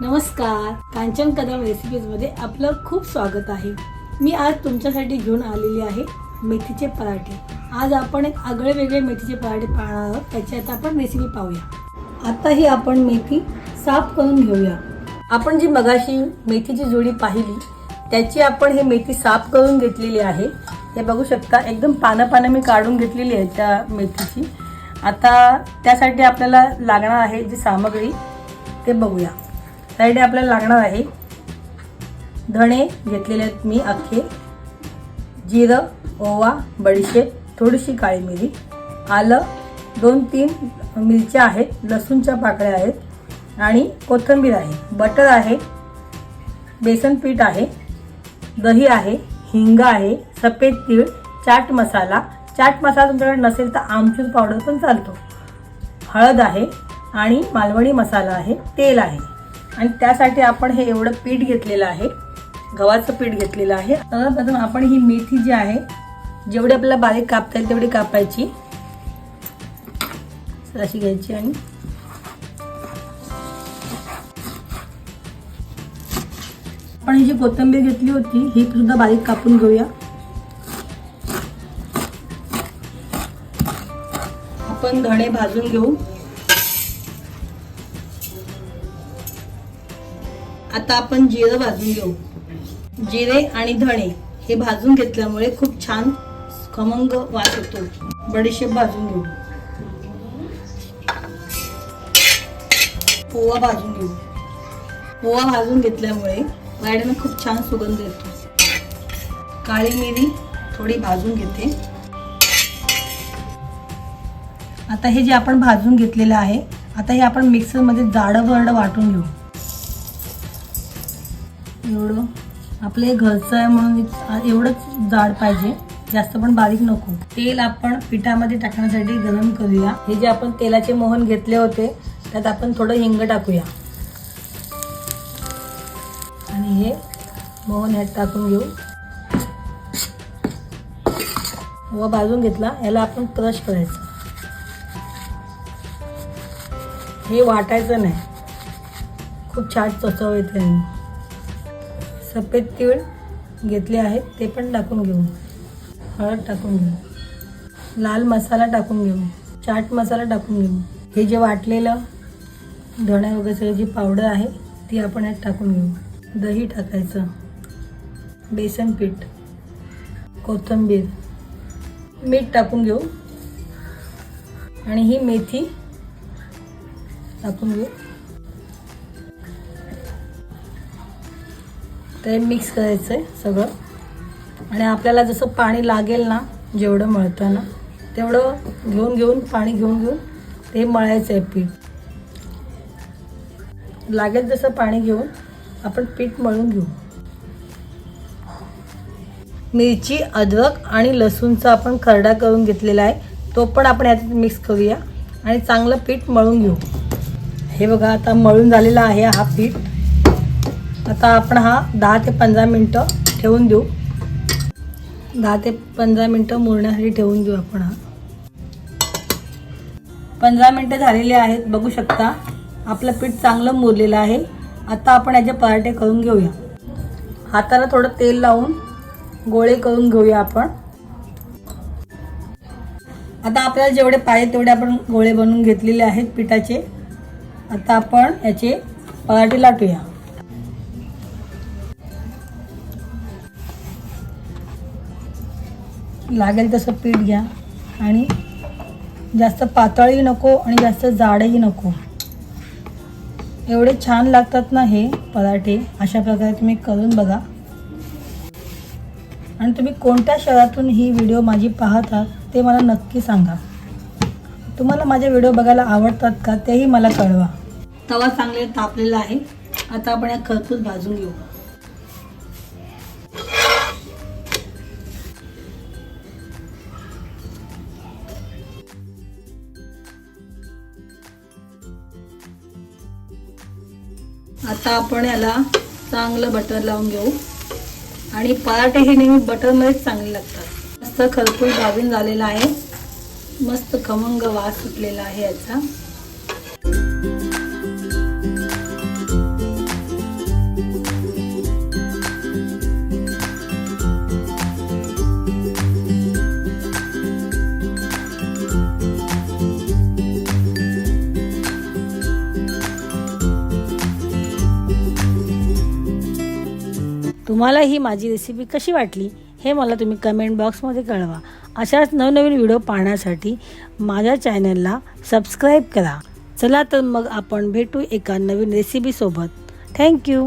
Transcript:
नमस्कार. कांचन कदम रेसिपीजमध्ये आपलं खूप स्वागत आहे. मी आज तुमच्यासाठी घेऊन आलेली आहे मेथीचे पराठे. आज आपण एक आगळे वेगळे मेथीचे पराठे पाहणार आहोत. त्याची आता आपण रेसिपी पाहूया. आता ही आपण मेथी साफ करून घेऊया. आपण जी मगाशी मेथीची जोडी पाहिली त्याची आपण ही मेथी साफ करून घेतलेली आहे. हे बघू शकता एकदम पानं पानं मी काढून घेतलेली आहे त्या मेथीची. आता त्यासाठी आपल्याला लागणार आहे जी सामग्री ते बघूया. त्यासाठी आपल्याला लागणार आहे. धणे घेतलेले आहेत मी अख्खे. जिरं ओवा बडीशेप थोडीशी काळी मिरी. आलं दोन तीन मिरच्या आहेत लसूणच्या पाकळ्या आहेत आणि कोथिंबीर आहे. बटर आहे बेसन पीठ आहे दही आहे हिंग आहे सफेद तीळ चाट मसाला. चाट मसाला तुमच्याकडे नसेल तर आमचूर पावडर पण चालतो. हळद आहे आणि मालवणी मसाला आहे तेल आहे. आणि त्यासाठी आपण हे एवढं पीठ घेतलेलं आहे. गव्हाचं पीठ घेतलेलं आहे. सर्वप्रथम आपण ही मेथी जी आहे जेवढी आपल्याला बारीक कापता येईल तेवढी कापायची. अशी घ्यायची आणि आपण ही जी कोथिंबीर घेतली होती ही सुद्धा बारीक कापून घेऊया. आपण धणे भाजून घेऊ. आता आपण जिरं भाजून घेऊ. जिरे आणि धणे हे भाजून घेतल्यामुळे खूप छान खमंग वास येतो. बडीशेप भाजून घेऊ. पोवा भाजून घेऊ. पोवा भाजून घेतल्यामुळे वाड्यानं खूप छान सुगंध येतो. काळी मिरी थोडी भाजून घेते. आता हे जे आपण भाजून घेतलेलं आहे आता हे आपण मिक्सरमध्ये जाडं वरडं वाटून घेऊ. एवढं. आपलं हे घरचं आहे म्हणून एवढंच जाड पाहिजे. जास्त पण बारीक नको. तेल आपण पिठामध्ये टाकण्यासाठी गरम करूया. हे जे आपण तेलाचे मोहन घेतले होते त्यात आपण थोडं हिंग टाकूया. आणि हे मोहन ह्यात टाकून घेऊ. व भाजून घेतला याला आपण क्रश करायचं. हे वाटायचं नाही. खूप छान चचव येते. आणि सफेद तीळ घेतले आहेत ते पण टाकून घेऊ. हळद टाकून घेऊ. लाल मसाला टाकून घेऊ. चाट मसाला टाकून घेऊ. हे जे वाटलेलं धण्या वगैरे जी पावडर आहे ती आपण यात टाकून घेऊ. दही टाकायचं. बेसन पीठ. कोथिंबीर. मीठ टाकून घेऊ. आणि ही मेथी टाकून घेऊ. ते मिक्स करायचं आहे सगळं. आणि आपल्याला जसं पाणी लागेल ना जेवढं मळताना तेवढं घेऊन घेऊन पाणी घेऊन घेऊन ते मळायचं आहे पीठ. लागेल जसं पाणी घेऊन आपण पीठ मळून घेऊ. मिरची अद्रक आणि लसूणचा आपण खरडा करून घेतलेला आहे तो पण आपण याच्यात मिक्स करूया आणि चांगलं पीठ मळून घेऊ. हे बघा आता मळून झालेला आहे हा पीठ. आता आपण हा दहा ते पंधरा मिनटं ठेवून देऊ. दहा ते पंधरा मिनटं मुरण्यासाठी ठेवून देऊ आपण हा. पंधरा मिनटं झालेली आहेत बघू शकता. आपलं पीठ चांगलं मुरलेलं आहे. आता आपण याचे पराठे करून घेऊया. हाताला थोडं तेल लावून गोळे करून घेऊया आपण. आता आपल्याला जेवढे पाहिजे तेवढे आपण गोळे बनवून घेतलेले आहेत पिठाचे. आता आपण याचे पराठे लाटूया. लागेल तसं पीठ घ्या. आणि जास्त पातळही नको आणि जास्त जाडही नको. एवढे छान लागतात ना हे पराठे अशा प्रकारे तुम्ही करून बघा. आणि तुम्ही कोणत्या शहरातून ही व्हिडिओ माझी पाहत आहात ते मला नक्की सांगा. तुम्हाला माझे व्हिडिओ बघायला आवडतात का तेही मला कळवा. तवा चांगले तापलेला आहे. आता आपण या खरपूस भाजून घेऊ. आता आपण याला चांगलं बटर लावून घेऊ. आणि पराठे हे नेहमी बटरमध्येच चांगले लागतात. मस्त खरपूस भाजून झालेला आहे. मस्त खमंग वास सुटलेला आहे याचा. तुम्हाला ही माझी रेसिपी कशी वाटली हे मला तुम्ही कमेंट बॉक्समध्ये कळवा. अशाच नवनवीन व्हिडिओ पाहण्यासाठी माझ्या चॅनलला सबस्क्राईब करा. चला तर मग आपण भेटू एका नवीन रेसिपीसोबत थँक्यू